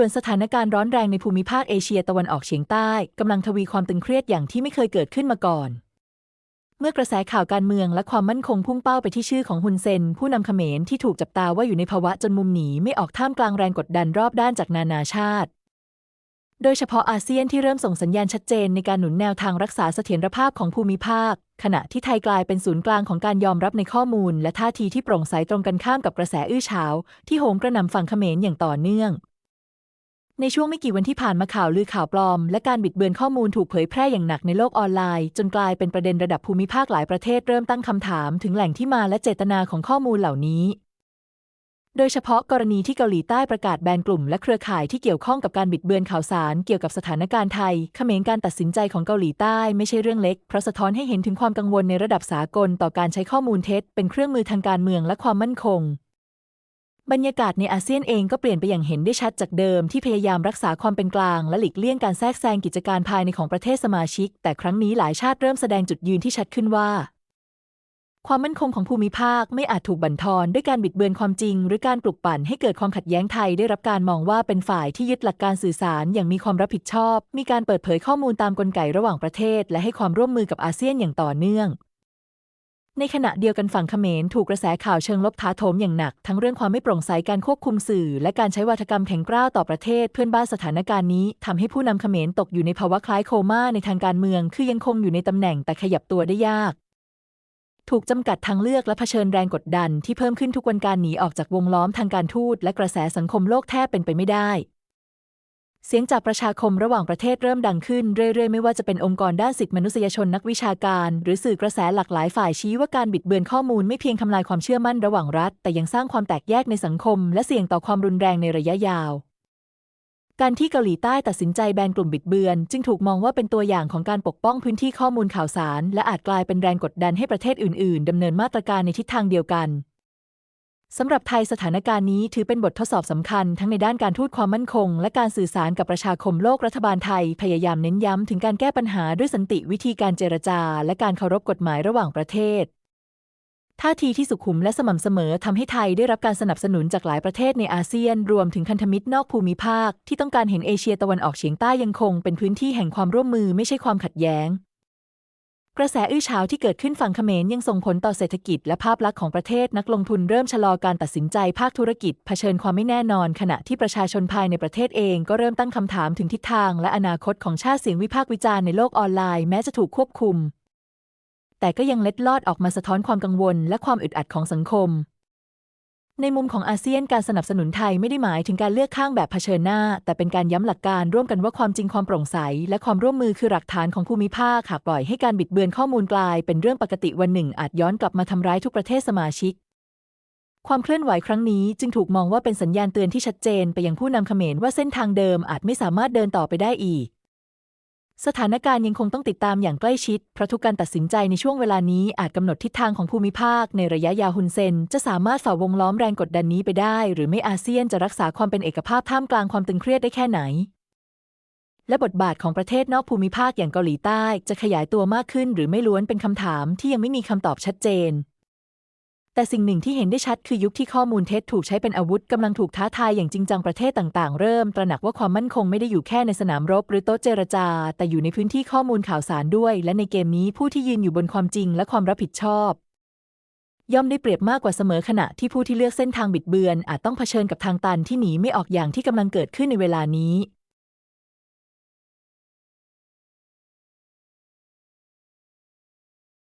ด่วนสถานการณ์ร้อนแรงในภูมิภาคเอเชียตะวันออกเฉียงใต้กำลังทวีความตึงเครียดอย่างที่ไม่เคยเกิดขึ้นมาก่อน เมื่อกระแสข่าวการเมืองและความมั่นคงพุ่งเป้าไปที่ชื่อของฮุนเซน ผู้นำเขมรที่ถูกจับตาว่าอยู่ในภาวะจนมุมหนีไม่ออกท่ามกลางแรงกดดันรอบด้านจากนานาชาติ โดยเฉพาะอาเซียนที่เริ่มส่งสัญญาณชัดเจนในการหนุนแนวทางรักษาเสถียรภาพของภูมิภาค ขณะที่ไทยกลายเป็นศูนย์กลางของการยอมรับในข้อมูล และท่าทีที่โปร่งใสตรงกันข้ามกับกระแสอื้อฉาวที่โหมกระหน่ำฝั่งเขมรอย่างต่อเนื่อง ในช่วงไม่กี่วันที่ผ่านมาข่าวลือข่าวปลอม และการบิดเบือนข้อมูลถูกเผยแพร่อย่างหนักในโลกออนไลน์ จนกลายเป็นประเด็นระดับภูมิภาคหลายประเทศเริ่มตั้งคำถามถึงแหล่งที่มาและเจตนาของข้อมูลเหล่านี้ โดยเฉพาะกรณีที่เกาหลีใต้ประกาศแบนกลุ่ม และเครือข่ายที่เกี่ยวข้องกับการบิดเบือนข่าวสารเกี่ยวกับสถานการณ์ไทยเขมรการตัดสินใจของเกาหลีใต้ไม่ใช่เรื่องเล็กเพราะสะท้อนให้เห็นถึงความกังวลในระดับสากลต่อการใช้ข้อมูลเท็จ เป็นเครื่องมือทางการเมืองและความมั่นคง บรรยากาศในอาเซียนเองก็เปลี่ยนไปอย่างเห็นได้ชัดจากเดิมที่พยายามรักษาความเป็นกลาง และหลีกเลี่ยงการแทรกแซงกิจการภายในของประเทศสมาชิก แต่ครั้งนี้หลายชาติเริ่มแสดงจุดยืนที่ชัดขึ้นว่า ความมั่นคงของภูมิภาคไม่อาจถูกบั่นทอนด้วยการบิดเบือนความจริง หรือการปลุกปั่นให้เกิดความขัดแย้งไทยได้รับการมองว่าเป็นฝ่ายที่ยึดหลักการสื่อสารอย่างมีความรับผิดชอบ มีการเปิดเผยข้อมูลตามกลไกระหว่างประเทศ และให้ความร่วมมือกับอาเซียนอย่างต่อเนื่อง ในขณะเดียวกันฝั่งเขมรถูกกระแสข่าวเชิงลบท้าโถมอย่างหนัก ทั้งเรื่องความไม่โปร่งใสการควบคุมสื่อ และการใช้วาทกรรมแข็งกร้าวต่อประเทศเพื่อนบ้านสถานการณ์นี้ทำให้ผู้นำเขมรตกอยู่ในภาวะคล้ายโคม่าในทางการเมือง คือยังคงอยู่ในตำแหน่งแต่ขยับตัวได้ยาก ถูกจำกัดทางเลือกและเผชิญแรงกดดันที่เพิ่มขึ้นทุกวันการหนีออกจากวงล้อมทางการทูตและกระแสสังคมโลกแทบเป็นไปไม่ได้ เสียงจากประชาคมระหว่างประเทศเริ่มดังขึ้นเรื่อยๆ ไม่ว่าจะเป็นองค์กรด้านสิทธิมนุษยชนนักวิชาการ หรือสื่อกระแสหลากหลายฝ่ายชี้ว่าการบิดเบือนข้อมูลไม่เพียงทำลายความเชื่อมั่นระหว่างรัฐ แต่ยังสร้างความแตกแยกในสังคม และเสี่ยงต่อความรุนแรงในระยะยาว การที่เกาหลีใต้ตัดสินใจแบนกลุ่มบิดเบือน จึงถูกมองว่าเป็นตัวอย่างของการปกป้องพื้นที่ข้อมูลข่าวสาร และอาจกลายเป็นแรงกดดันให้ประเทศอื่น ๆดำเนินมาตรการในทิศทางเดียวกัน สำหรับไทยสถานการณ์นี้ถือเป็นบททดสอบสำคัญ ทั้งในด้านการทูตความมั่นคง และการสื่อสารกับประชาคมโลกรัฐบาลไทย พยายามเน้นย้ำถึงการแก้ปัญหาด้วยสันติวิธีการเจรจา และการเคารพกฎหมายระหว่างประเทศ ท่าทีที่สุขุมและสม่ำเสมอทำให้ไทยได้รับการสนับสนุนจากหลายประเทศในอาเซียน รวมถึงพันธมิตรนอกภูมิภาค ที่ต้องการเห็นเอเชียตะวันออกเฉียงใต้ยังคง เป็นพื้นที่แห่งความร่วมมือไม่ใช่ความขัดแย้ง กระแสอื้อฉาวที่เกิดขึ้นฝั่งเขมรยังส่งผลต่อเศรษฐกิจและภาพลักษณ์ของประเทศนักลงทุนเริ่มชะลอการตัดสินใจภาคธุรกิจเผชิญความไม่แน่นอน ขณะที่ประชาชนภายในประเทศเองก็เริ่มตั้งคำถามถึงทิศทาง และอนาคตของชาติเสียงวิพากษ์วิจารณ์ในโลกออนไลน์แม้จะถูกควบคุม แต่ก็ยังเล็ดลอดออกมาสะท้อนความกังวล และความอึดอัดของสังคม ในมุมของอาเซียนการสนับสนุนไทยไม่ได้หมายถึงการเลือกข้างแบบเผชิญหน้า แต่เป็นการย้ำหลักการร่วมกันว่าความจริงความโปร่งใส และความร่วมมือคือหลักฐานของภูมิภาคหากปล่อยให้การบิดเบือนข้อมูลกลาย เป็นเรื่องปกติวันหนึ่งอาจย้อนกลับมาทำร้ายทุกประเทศสมาชิก ความเคลื่อนไหวครั้งนี้จึงถูกมองว่าเป็นสัญญาณเตือนที่ชัดเจน ไปยังผู้นำเขมรว่าเส้นทางเดิมอาจไม่สามารถเดินต่อไปได้อีก สถานการณ์ยังคงต้องติดตามอย่างใกล้ชิด เพราะทุกการตัดสินใจในช่วงเวลานี้อาจกำหนดทิศทางของภูมิภาค ในระยะยาวฮุนเซน จะสามารถฝ่าวงล้อมแรงกดดันนี้ไปได้ หรือไม่อาเซียนจะรักษาความเป็นเอกภาพท่ามกลางความตึงเครียดได้แค่ไหน และบทบาทของประเทศนอกภูมิภาคอย่างเกาหลีใต้ จะขยายตัวมากขึ้น หรือไม่ล้วนเป็นคำถามที่ยังไม่มีคำตอบชัดเจน แต่สิ่งหนึ่งที่เห็นได้ชัดคือยุคที่ข้อมูลเท็จถูกใช้เป็นอาวุธกำลังถูกท้าทายอย่างจริงจังประเทศต่างๆ เริ่มตระหนักว่าความมั่นคงไม่ได้อยู่แค่ในสนามรบหรือโต๊ะเจรจา แต่อยู่ในพื้นที่ข้อมูลข่าวสารด้วย และในเกมนี้ผู้ที่ยืนอยู่บนความจริงและความรับผิดชอบ ย่อมได้เปรียบมากกว่าเสมอขณะที่ผู้ที่เลือกเส้นทางบิดเบือน อาจต้องเผชิญกับทางตันที่หนีไม่ออกอย่างที่กำลังเกิดขึ้นในเวลานี้